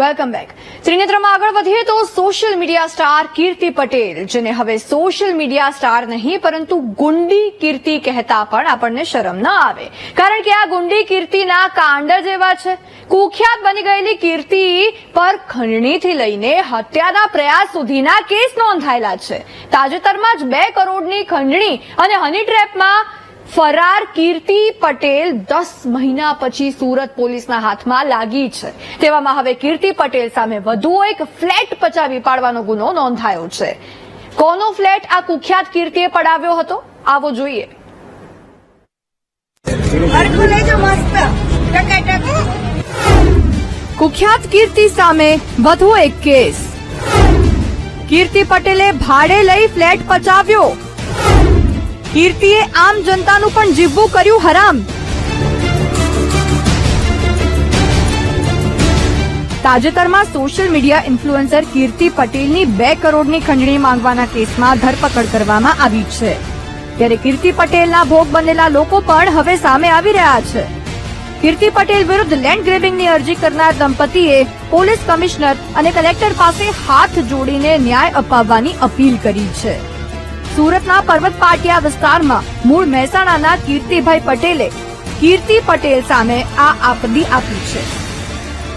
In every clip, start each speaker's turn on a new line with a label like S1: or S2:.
S1: Welcome back ત્રિનેત્રમાં આગળ વધીએ તો social media star Kirti Patel, જેને હવે સોશિયલ મીડિયા સ્ટાર નહીં, પરંતુ ગુંડી કીર્તિ કહેતા પણ આપણને શરમ ન આવે. કારણ કે આ ગુંડી કીર્તિના કાંડ જેવા છે. કુખ્યાત બની ગયેલી કીર્તિ પર ખંડણીથી લઈને હત્યાના પ્રયાસ સુધીના કેસ નોંધાયેલા છે. તાજેતરમાં જ બે કરોડની ખંડણી અને હની ટ્રેપમાં ફરાર કીર્તિ પટેલ દસ મહિના પછી સુરત પોલીસના હાથમાં લાગી છે. તેવામાં હવે કીર્તિ પટેલ સામે વધુ એક ફ્લેટ પચાવી પાડવાનો ગુનો નોંધાયો છે. કોનો ફ્લેટ? આ કુખ્યાત કીર્તિએ પડાવ્યો હતો. આવો જોઈએ. કુખ્યાત કીર્તિ સામે વધુ એક કેસ. કીર્તિ પટેલે ભાડે લઈ ફ્લેટ પચાવ્યો. કીર્તિએ આમ જનતાનું પણ જીવવું કર્યું હરામ. તાજેતરમાં સોશિયલ મીડિયા ઇન્ફ્લુએન્સર કીર્તિ પટેલની બે કરોડની ખંડણી માંગવાના કેસમાં ધરપકડ કરવામાં આવી છે. ત્યારે કીર્તિ પટેલના ભોગ બનેલા લોકો પણ હવે સામે આવી રહ્યા છે. કીર્તિ પટેલ વિરુદ્ધ લેન્ડ ગ્રેબિંગની અરજી કરનાર દંપતીએ પોલીસ કમિશનર અને કલેક્ટર પાસે હાથ જોડીને ન્યાય અપાવવાની અપીલ કરી છે. સુરતના પર્વત પાટિયા વિસ્તારમાં મૂળ મહેસાણાના કીર્તિભાઈ પટેલે કીર્તિ પટેલ સામે આ આપદી આપી છે.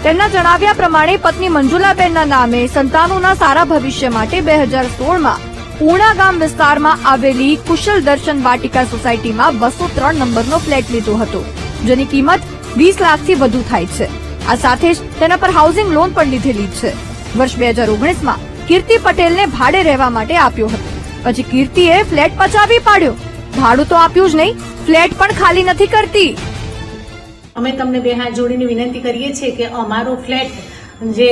S1: તેમના જણાવ્યા પ્રમાણે પત્ની મંજુલાબેનના નામે સંતાનોના સારા ભવિષ્ય માટે બે હજાર સોળમાં પૂણા ગામ વિસ્તારમાં આવેલી કુશલ દર્શન વાટિકા સોસાયટીમાં બસો ત્રણ નંબરનો ફ્લેટ લીધો હતો, જેની કિંમત વીસ લાખથી વધુ થાય છે. આ સાથે જ તેના પર હાઉસિંગ લોન પણ લીધેલી છે. વર્ષ બે હજાર ઓગણીસમાં કીર્તિ પટેલને ભાડે રહેવા માટે આપ્યો હતો. પછી કીર્તિએ ફ્લેટ પચાવી પાડ્યો. ભાડું તો આપ્યું જ નહીં, ફ્લેટ પણ ખાલી નથી કરતી.
S2: અમે તમને બે હાથ જોડીને વિનંતી કરીએ છીએ કે અમારો ફ્લેટ જે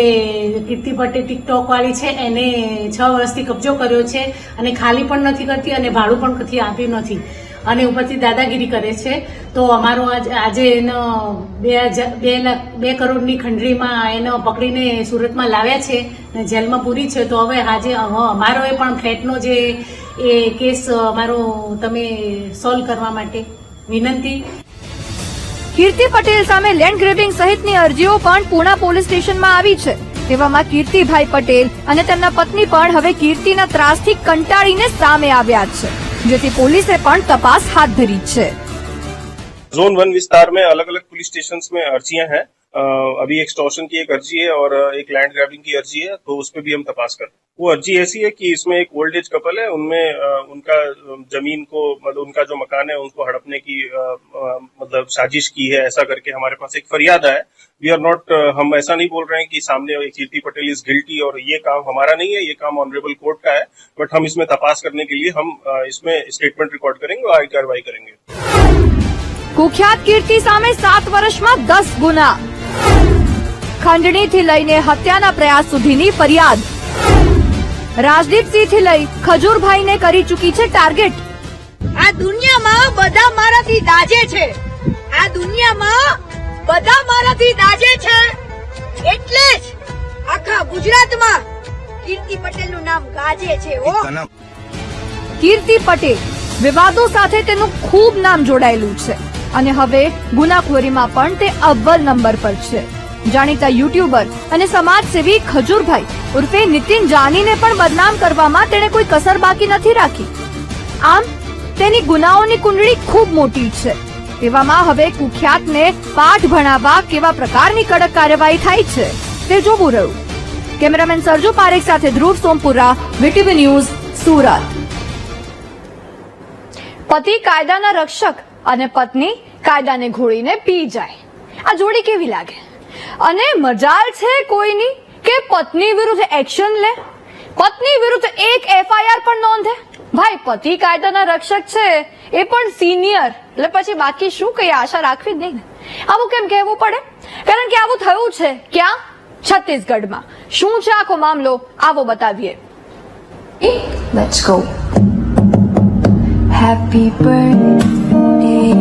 S2: કીર્તિ પટેલ ટિકટોક વાળી છે, એને છ વર્ષથી કબજો કર્યો છે અને ખાલી પણ નથી કરતી અને ભાડું પણ નથી આપ્યું નથી. અને ઉપરથી દાદાગીરી કરે છે. તો અમારો આજ- એનો બે બે લાખ, બે કરોડની ખંડરીમાં એનો પકડીને સુરતમાં લાવ્યા છે જેલમાં પૂરી છે. તો હવે આજે અમારો એ પણ ફ્લેટનો જે એ કેસ અમારો તમે સોલ્વ કરવા માટે વિનંતી.
S1: કીર્તિ પટેલ સામે લેન્ડ ગ્રેબિંગ સહિતની અરજીઓ પણ પૂણા પોલીસ સ્ટેશનમાં આવી છે. તેવામાં કીર્તિભાઈ પટેલ અને તેમના પત્ની પણ હવે કીર્તિના ત્રાસથી કંટાળીને સામે આવ્યા છે. જેથી પોલીસે પણ તપાસ હાથ ધરી છે
S3: जोन वन विस्तार में अलग अलग पुलिस स्टेशन में अर्जियां हैं अ, अभी एक्सटॉर्शन की एक अर्जी है और एक लैंड ग्रैबिंग की अर्जी है तो उस पर भी हम तपास कर रहे हैं वो अर्जी ऐसी है कि इसमें एक ओल्ड एज कपल है उनमें अ, उनका अ, जमीन को मतलब उनका जो मकान है उनको हड़पने की अ, अ, मतलब साजिश की है ऐसा करके हमारे पास एक फरियाद आया वी आर नॉट हम ऐसा नहीं बोल रहे हैं कि सामने कीर्ति पटेल इज गिल्टी और ये काम हमारा नहीं है ये काम ऑनरेबल कोर्ट का है बट हम इसमें तपास करने के लिए हम अ, इसमें स्टेटमेंट रिकॉर्ड करेंगे और आगे कार्रवाई करेंगे
S1: કુખ્યાત કીર્તિ સામે સાત વર્ષમાં દસ ગુના ખંડણીથી લઈને હત્યાના પ્રયાસ સુધીની ફરિયાદ. રાજદીપસિંહથી લઈ ખજૂરભાઈને કરી ચૂકી છે ટાર્ગેટ.
S4: આ દુનિયામાં બધા મારાથી દાજે છે. આ દુનિયામાં બધા મારાથી દાજે છે. એટલે જ આખા ગુજરાતમાં કીર્તિ પટેલનું નામ ગાજે છે ઓ
S1: કીર્તિ પટેલ વિવાદો સાથે તેનું ખૂબ નામ જોડાયેલું છે. અને હવે ગુનાખોરીમાં પણ તે અવ્વલ નંબર પર છે. જાણીતા યુટ્યુબર અને સમાજસેવી ખજૂરભાઈ ઉર્ફે નીતિન જાનીને પણ બદનામ કરવામાં તેણે કોઈ કસર બાકી નથી રાખી. આમ, તેની ગુનાઓની કુંડળી ખૂબ મોટી છે. તેવામાં હવે કુખ્યાતને પાઠ ભણાવવા કેવા પ્રકારની કડક કાર્યવાહી થાય છે, તે જોવું રહ્યું. કેમેરામેન સરજુ પારેખ સાથે ધ્રુવ સોમપુરા, વીટીવી ન્યૂઝ, સુરત. પતિ કાયદાના રક્ષક અને પત્ની કાયદાને ઘોળીને પી જાય. આ જોડી કેવી લાગે? અને મજાલ છે કોઈની કે પત્ની વિરુદ્ધ એક્શન લે? પત્ની વિરુદ્ધ એક એફઆઈઆર પણ નોંધે? ભાઈ, પતિ કાયદાના રક્ષક છે, એ પણ સિનિયર. એટલે પછી બાકી શું કઈ આશા રાખવી જ નહીં આવું કેમ કહેવું પડે? કારણ કે આવું થયું છે ક્યાં? છત્તીસગઢમાં. શું છે આખો મામલો? આવો બતાવીએ.
S5: Let's go. Happy birthday.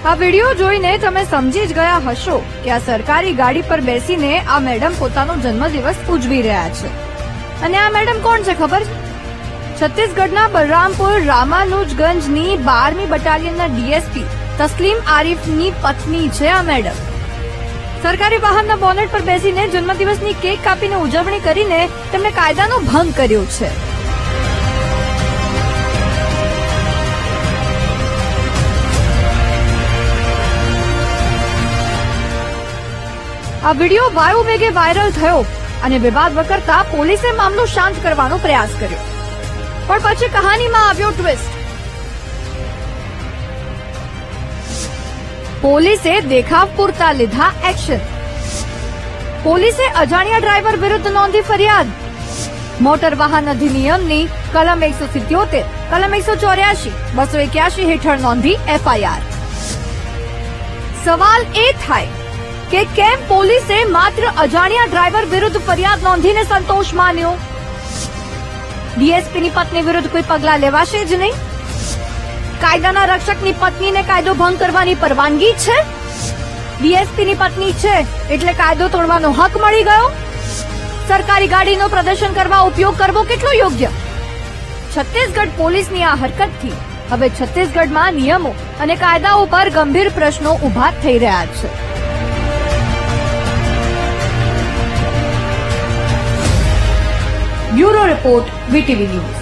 S1: video જોઈને તમે સમજી જ ગયા હશો કે આ સરકારી ગાડી પર બેસીને આ મેડમ પોતાનો જન્મદિવસ ઉજવી રહ્યા છે. અને આ મેડમ કોણ છે ખબર? છત્તીસગઢના બલરામપુર રામાનુજગંજની બારમી બટાલિયનના ડીએસપી તસ્લીમ આરીફની પત્ની છે આ મેડમ. સરકારી વાહનના બોનેટ પર બેસીને જન્મદિવસની કેક કાપીને ઉજવણી કરીને તેમણે કાયદાનો ભંગ કર્યો છે. આ વીડિયો વાયુ વેગે વાયરલ થયો અને વિવાદ વકરતા પોલીસે મામલો શાંત કરવાનો પ્રયાસ કર્યો. પણ પછી કહાનીમાં આવ્યો ટ્વિસ્ટ પોલીસે દેખાવ પૂરતા લીધા એક્શન પોલીસે અજાણ્યા ડ્રાઈવર વિરુદ્ધ નોંધી ફરિયાદ. મોટર વાહન અધિનિયમની કલમ એકસો સિત્યોતેર, કલમ એકસો ચોર્યાસી, બસો એક્યાસી હેઠળ નોંધી એફઆઈઆર સવાલ એ થાય કે કેમ પોલીસે માત્ર અજાણ્યા ડ્રાઈવર વિરુદ્ધ ફરિયાદ નોંધીને સંતોષ માન્યો? ડીએસપીની પત્ની વિરુદ્ધ કોઈ પગલા લેવાશે જ નહીં? કાયદાના રક્ષકની પત્નીને કાયદો ભંગ કરવાની પરવાનગી છે? ડીએસપીની પત્ની છે એટલે કાયદો તોડવાનો હક મળી ગયો? સરકારી ગાડીનો પ્રદર્શન કરવા ઉપયોગ કરવો કેટલો યોગ્ય? છત્તીસગઢ પોલીસની આ હરકતથી હવે છત્તીસગઢમાં નિયમો અને કાયદાઓ પર ગંભીર પ્રશ્નો ઊભા થઈ રહ્યા છે. Bureau report VTV news